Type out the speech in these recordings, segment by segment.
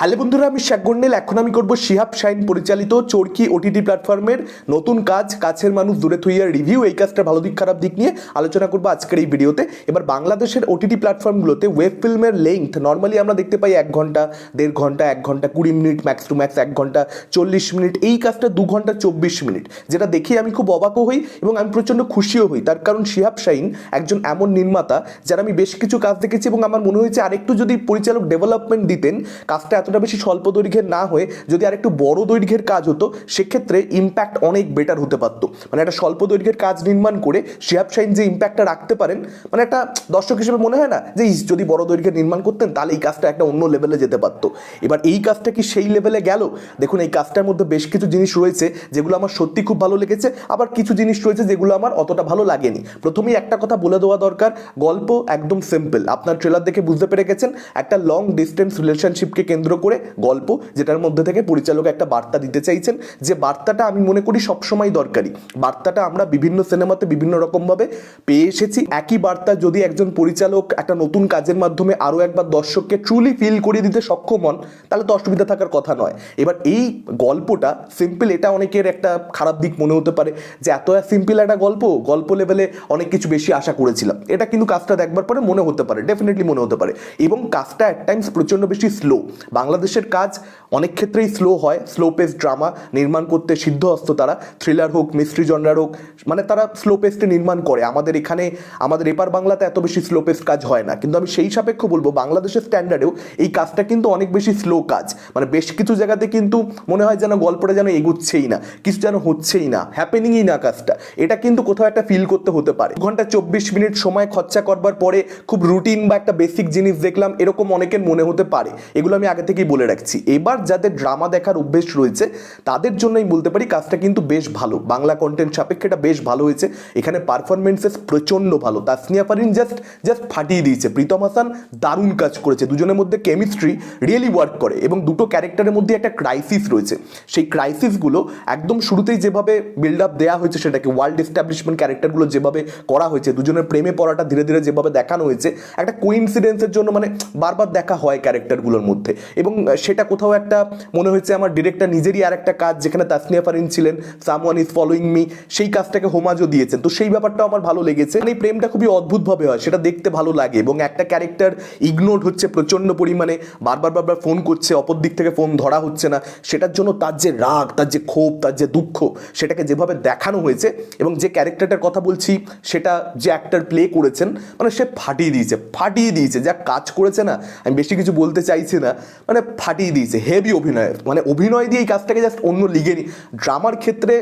Hello বন্ধুরা, আমি শাকগন্ডেল এখন আমি করব শিহাব শাইন পরিচালিত চরকি ওটিটি প্ল্যাটফর্মের নতুন কাজ, কাছের মানুষ দূরে থুইয়ার রিভিউ এই কাজটা ভালো দিক, খারাপ দিক নিয়ে আলোচনা করব আজকের এই ভিডিওতে। এবার বাংলাদেশের ওটিটি প্ল্যাটফর্মগুলোতে ওয়েব ফিল্মের লেংথ নর্মালি আমরা দেখতে পাই এক ঘণ্টা, দেড় ঘণ্টা, এক ঘণ্টা, কুড়ি মিনিট ম্যাক্স টু ম্যাক্স এক ঘণ্টা, চল্লিশ মিনিট। এই কাজটা দু ঘণ্টা, চব্বিশ মিনিট। যেটা দেখে আমি খুব অবাকও হই এবং আমি প্রচণ্ড খুশিও হই। তার কারণ শিহাব শাইন একজন এমন নির্মাতা, যারা আমি বেশ কিছু কাজ দেখেছি এবং আমার মনে হয়েছে আরেকটু যদি পরিচালক ডেভেলপমেন্ট দিতেন, কাজটা এতটা বেশি স্বল্প দৈর্ঘ্যের না হয়ে যদি আরেকটু বড় দৈর্ঘ্যের কাজ হতো, সেক্ষেত্রে ইম্প্যাক্ট অনেক বেটার হতে পারতো। মানে একটা স্বল্প দৈর্ঘ্যের কাজ নির্মাণ করে শিহাব শাইন যে ইম্প্যাক্টটা রাখতে পারেন মানে একটা দর্শক হিসেবে মনে হয় না যে যদি বড় দৈর্ঘ্যের নির্মাণ করতেন, তাহলে এই কাজটা একটা অন্য লেভেলে যেতে পারতো। এবার এই কাজটা কি সেই লেভেলে গেল? দেখুন, এই কাজটার মধ্যে বেশ কিছু জিনিস রয়েছে যেগুলো আমার সত্যি খুব ভালো লেগেছে, আবার কিছু জিনিস রয়েছে যেগুলো আমার অতটা ভালো লাগেনি। প্রথমেই একটা কথা বলে দেওয়া দরকার, গল্প একদম সিম্পল আপনার ট্রেলার দেখে বুঝতে পেরে গেছেন, একটা লং ডিস্টেন্স রিলেশনশিপকে কেন্দ্র করে গল্প যেটার মধ্যে থেকে পরিচালক একটা বার্তা দিতে চাইছেন। যে বার্তাটা আমি মনে করি সবসময় দরকারি। বার্তাটা আমরা বিভিন্ন সিনেমাতে বিভিন্ন রকমভাবে পেয়ে এসেছি। একই বার্তা যদি একজন পরিচালক একটা নতুন কাজের মাধ্যমে আরও একবার দর্শককে ট্রুলি ফিল করিয়ে দিতে সক্ষম হন, তাহলে তো অসুবিধা থাকার কথা নয়। এবার এই গল্পটা সিম্পল এটা অনেকের একটা খারাপ দিক মনে হতে পারে যে এত সিম্পল একটা গল্প গল্প লেভেলে অনেক কিছু বেশি আশা করেছিলাম। এটা কিন্তু কাজটা দেখবার পরে মনে হতে পারে ডেফিনেটলি মনে হতে পারে। এবং কাজটা অ্যাট টাইমস প্রচণ্ড বেশি স্লো বাংলাদেশের কাজ অনেক ক্ষেত্রেই স্লো হয় স্লো পেস ড্রামা নির্মাণ করতে সিদ্ধহস্ত তারা থ্রিলার হোক মিস্ট্রি জনরার হোক মানে তারা স্লো পেসটি নির্মাণ করে। আমাদের এখানে, আমাদের এপার বাংলাতে এত বেশি স্লো পেস কাজ হয় না। কিন্তু আমি সেই সাপেক্ষ বলব, বাংলাদেশের স্ট্যান্ডার্ডেও এই কাজটা কিন্তু অনেক বেশি স্লো কাজ। মানে বেশ কিছু জায়গাতে কিন্তু মনে হয় যেন গল্পটা যেন এগুচ্ছেই না, কিছু যেন হচ্ছেই না হ্যাপেনিংই না কাজটা। এটা কিন্তু কোথাও একটা ফিল করতে হতে পারে। ঘণ্টা চব্বিশ মিনিট সময় খরচা করবার পরে খুব রুটিন বা একটা বেসিক জিনিস দেখলাম, এরকম অনেকের মনে হতে পারে। এগুলো আমি আগে থেকেই বলে রাখছি। এবার যাদের ড্রামা দেখার অভ্যেস রয়েছে, তাদের জন্যই বলতে পারি কাজটা কিন্তু বেশ ভালো। বাংলা কন্টেন্ট সাপেক্ষে এটা বেশ ভালো হয়েছে। এখানে পারফরমেন্সেস প্রচণ্ড ভালো। তাসনিয়া ফারিন জাস্ট জাস্ট ফাটিয়ে দিয়েছে। প্রীতম হাসান দারুণ কাজ করেছে। দুজনের মধ্যে কেমিস্ট্রি রিয়েলি ওয়ার্ক করে এবং দুটো ক্যারেক্টারের মধ্যে একটা ক্রাইসিস রয়েছে। সেই ক্রাইসিসগুলো একদম শুরুতেই যেভাবে বিল্ড আপ দেওয়া হয়েছে সেটাকে ওয়ার্ল্ড এস্টাবলিশমেন্ট ক্যারেক্টারগুলো যেভাবে করা হয়েছে, দুজনের প্রেমে পড়াটা ধীরে ধীরে যেভাবে দেখানো হয়েছে, একটা কোইন্সিডেন্সের জন্য মানে বারবার দেখা হয় ক্যারেক্টারগুলোর মধ্যে। এবং সেটা কোথাও একটা, মনে হয়েছে আমার ডিরেক্টর নিজেরই আর একটা কাজ, যেখানে তাসনিয়া ফারিন ছিলেন, সামওয়ান ইজ ফলোয়িং মি সেই কাজটাকে হোমাজও দিয়েছেন। তো সেই ব্যাপারটা আমার ভালো লেগেছে। মানে এই প্রেমটা খুবই অদ্ভুতভাবে হয়, সেটা দেখতে ভালো লাগে এবং একটা ক্যারেক্টার ইগনোর হচ্ছে প্রচণ্ড পরিমাণে, বারবার বারবার ফোন করছে, অপর দিক থেকে ফোন ধরা হচ্ছে না। সেটার জন্য তার যে রাগ, তার যে ক্ষোভ, তার যে দুঃখ, সেটাকে যেভাবে দেখানো হয়েছে এবং যে ক্যারেক্টারটার কথা বলছি, সেটা যে অ্যাক্টার প্লে করেছেন মানে সে ফাটিয়ে দিয়েছে ফাটিয়ে দিয়েছে। যা কাজ করেছে না, আমি বেশি কিছু বলতে চাইছি না। মানে ফাটিয়ে দিয়েছে হেভি অভিনয়। মানে অভিনয় দিয়ে এই কাজটাকে জাস্ট অন্য লিগে নি ড্রামার ক্ষেত্রে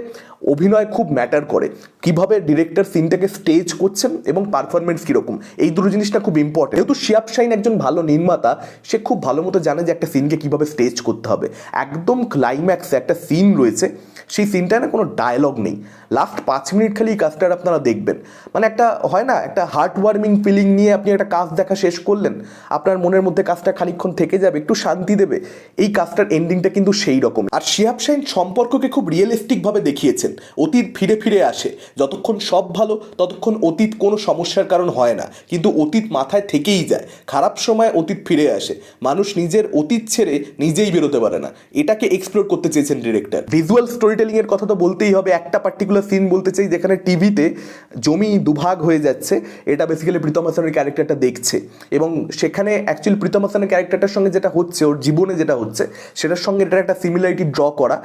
অভিনয় খুব ম্যাটার করে। কীভাবে ডিরেক্টর সিনটাকে স্টেজ করছেন এবং পারফরমেন্স কীরকম? এই দুটো জিনিসটা খুব ইম্পর্টেন্ট যেহেতু শিয়াব শাইন একজন ভালো নির্মাতা, সে খুব ভালো মতো জানে যে একটা সিনকে কীভাবে স্টেজ করতে হবে। একদম ক্লাইম্যাক্সে একটা সিন রয়েছে, সেই সিনটায় না কোনো ডায়লগ নেই। লাস্ট পাঁচ মিনিট খালি এই কাজটার আপনারা দেখবেন। মানে একটা হয় না, একটা হার্ট ওয়ার্মিং ফিলিং নিয়ে আপনি একটা কাজ দেখা শেষ করলেন, আপনার মনের মধ্যে কাজটা খানিকক্ষণ থেকে যাবে, একটু শান্তি দেবে, এই কাজটার এন্ডিংটা কিন্তু সেই রকম আর শিহাব শাইন সম্পর্ককে খুব রিয়েলিস্টিকভাবে দেখিয়েছেন, অতীত ফিরে ফিরে আসে। যতক্ষণ সব ভালো, ততক্ষণ অতীত কোনো সমস্যার কারণ হয় না। কিন্তু অতীত মাথায় থেকেই যায়, খারাপ সময় অতীত ফিরে আসে। মানুষ নিজের অতীত ছেড়ে নিজেই বেরোতে পারে না। এটাকে এক্সপ্লোর করতে চেয়েছেন ডিরেক্টর ভিজুয়াল স্টোরি টেলিং এর কথা তো বলতেই হবে, একটা পার্টিকুলার সিন বলতে চাই, যেখানে টিভিতে জমি দুভাগ হয়ে যাচ্ছে, এটা বেসিক্যালি প্রীতম হাসানের ক্যারেক্টারটা দেখছে। এবং সেখানে অ্যাকচুয়ালি প্রীতম হাসানের ক্যারেক্টারটার সঙ্গে যেটা হচ্ছে ওর জীবনে যেটা হচ্ছে, সেটার সঙ্গে এটার একটা সিমিলারিটি ড্র করা।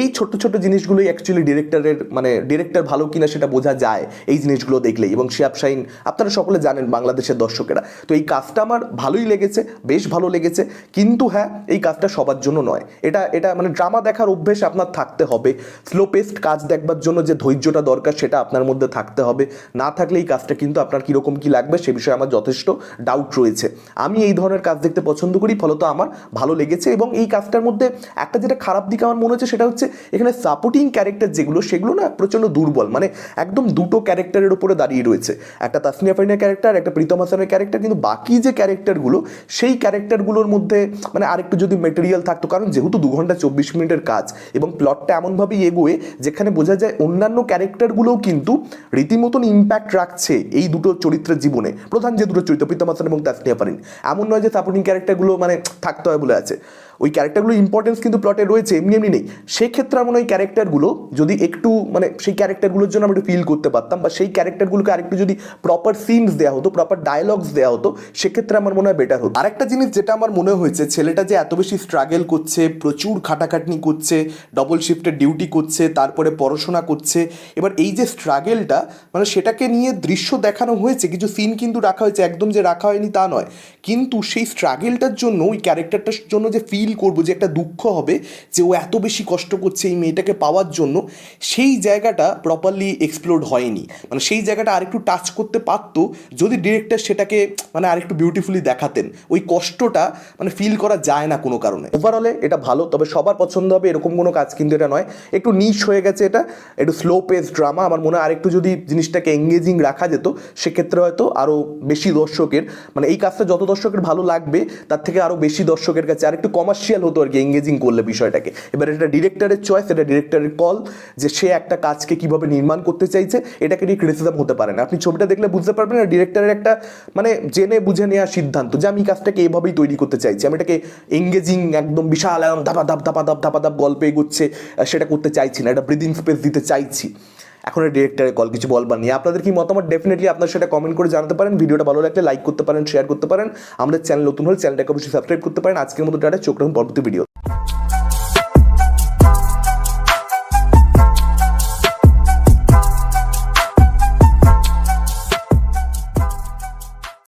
এই ছোট ছোট জিনিসগুলোই অ্যাকচুয়ালি ডিরেক্টরের মানে ডিরেক্টর ভালো কিনা সেটা বোঝা যায় এই জিনিসগুলো দেখলেই। এবং শিয়াব শাইন আপনারা সকলে জানেন বাংলাদেশের দর্শকেরা। তো এই কাজটা আমার ভালোই লেগেছে, বেশ ভালো লেগেছে। কিন্তু হ্যাঁ এই কাজটা সবার জন্য নয়। এটা এটা মানে ড্রামা দেখার অভ্যেস আপনার থাকতে হবে। স্লো পেস্ট কাজ দেখবার জন্য যে ধৈর্যটা দরকার, সেটা আপনার মধ্যে থাকতে হবে। না থাকলে এই কাজটা কিন্তু আপনার কীরকম কী লাগবে, সে বিষয়ে আমার যথেষ্ট ডাউট রয়েছে। আমি এই ধরনের কাজ দেখতে পছন্দ করি, ফলত আমার ভালো লেগেছে এবং এই কাজটার মধ্যে একটা যেটা খারাপ দিক আমার মনে হচ্ছে সেটা হচ্ছে এখানে সাপোর্টিং ক্যারেক্টার যেগুলো, সেগুলো না প্রচণ্ড দুর্বল। মানে একদম দুটো ক্যারেক্টারের উপরে দাঁড়িয়ে রয়েছে। একটা তাসনিয়া ফারিনের ক্যারেক্টার, একটা প্রীতম হাসানের ক্যারেক্টার, কিন্তু বাকি যে ক্যারেক্টারগুলো, সেই ক্যারেক্টারগুলোর মধ্যে মানে আরেকটু যদি মেটেরিয়াল থাকতো, কারণ যেহেতু দু ঘণ্টা চব্বিশ মিনিটের কাজ এবং প্লটটা এমনভাবেই এগোয়, যেখানে বোঝা যায় অন্যান্য ক্যারেক্টারগুলোও কিন্তু রীতিমতন ইম্প্যাক্ট রাখছে এই দুটো চরিত্রের জীবনে। প্রধান যে দুটো চরিত্র, প্রীতম হাসান এবং তাসনিয়া ফারিন। এমন নয় যে সাপোর্টিং ক্যারেক্টারগুলো মানে থাকতে হয় বলে আছে। ওই ক্যারেক্টারগুলোর ইম্পর্টেন্স কিন্তু প্লটে রয়েছে, এমনি এমনি নেই। সেক্ষেত্রে আমার ওই ক্যারেক্টারগুলো যদি একটু মানে সেই ক্যারেক্টারগুলোর জন্য আমরা একটু ফিল করতে পারতাম বা সেই ক্যারেক্টারগুলোকে আরেকটু যদি প্রপার সিনস দেওয়া হতো প্রপার ডায়লগস দেওয়া হতো, সেক্ষেত্রে আমার মনে হয় বেটার হতো। আরেকটা জিনিস যেটা আমার মনে হয়েছে, ছেলেটা যে এত বেশি স্ট্রাগল করছে, প্রচুর খাটাখাটনি করছে ডবল শিফটের ডিউটি করছে, তারপরে পড়াশোনা করছে, এবার এই যে স্ট্রাগেলটা মানে সেটাকে নিয়ে দৃশ্য দেখানো হয়েছে, কিছু সিন কিন্তু রাখা হয়েছে, একদম যে রাখা হয়নি তা নয়। কিন্তু সেই স্ট্রাগেলটার জন্য, ওই ক্যারেক্টারটার জন্য যে ফিল করব যে একটা দুঃখ হবে যে ও এত বেশি কষ্ট করছে এই মেয়েটাকে পাওয়ার জন্য, সেই জায়গাটা প্রপারলি এক্সপ্লোর হয়নি। মানে সেই জায়গাটা আরেকটু টাচ করতে পারতো যদি ডিরেক্টর সেটাকে মানে আরেকটু বিউটিফুলি দেখাতেন। ওই কষ্টটা মানে ফিল করা যায় না কোনো কারণে। ওভারঅলে এটা ভালো, তবে সবার পছন্দ হবে এরকম কোনো কাজ, কিন্তু এটা নয়। একটু নিচ হয়ে গেছে এটা, একটু স্লো পেস ড্রামা আমার মনে হয় আরেকটু যদি জিনিসটাকে এঙ্গেজিং রাখা যেত, সেক্ষেত্রে হয়তো আরও বেশি দর্শকের মানে এই কাজটা যত দর্শকের ভালো লাগবে, তার থেকে আরও বেশি দর্শকের কাছে। আর একটু আরেকটু কমার্শিয়াল হতো আর কি এঙ্গেজিং করলে বিষয়টাকে। এবার এটা ডিরেক্টরের চয়েস এটা ডিরেক্টরের কল যে সে একটা কাজকে কীভাবে নির্মাণ করতে চাইছে, এটাকে নিয়ে ক্রিটিসিজম হতে পারে না। আপনি ছবিটা দেখলে বুঝতে পারবেন না ডিরেক্টরের একটা মানে জেনে বুঝে নেওয়ার সিদ্ধান্ত যে আমি কাজটাকে এভাবেই তৈরি করতে চাইছি। আমি এটাকে এঙ্গেজিং একদম বিশাল ধাপা, ধাপ ধাপা ধাপ ধাপা, ধাপ গল্পে এগোচ্ছে, সেটা করতে চাইছি না, এটা ব্রিদিং স্পেস দিতে চাইছি। এখন ডিরেক্টরে কল কিছু বলবার নেই। আপনাদের কি মতামত? ডেফিনেটলি আপনার সেটা কমেন্ট করে জানাতে পারেন। ভিডিওটা ভালো লাগলে লাইক করতে পারেন শেয়ার করতে পারেন। আমাদের চ্যানেল নতুন হলে চ্যানেলটাকে অবশ্যই সাবস্ক্রাইব করতে পারেন। আজকের মতো ডাটা চোখ রাখুন, পরবর্তী ভিডিও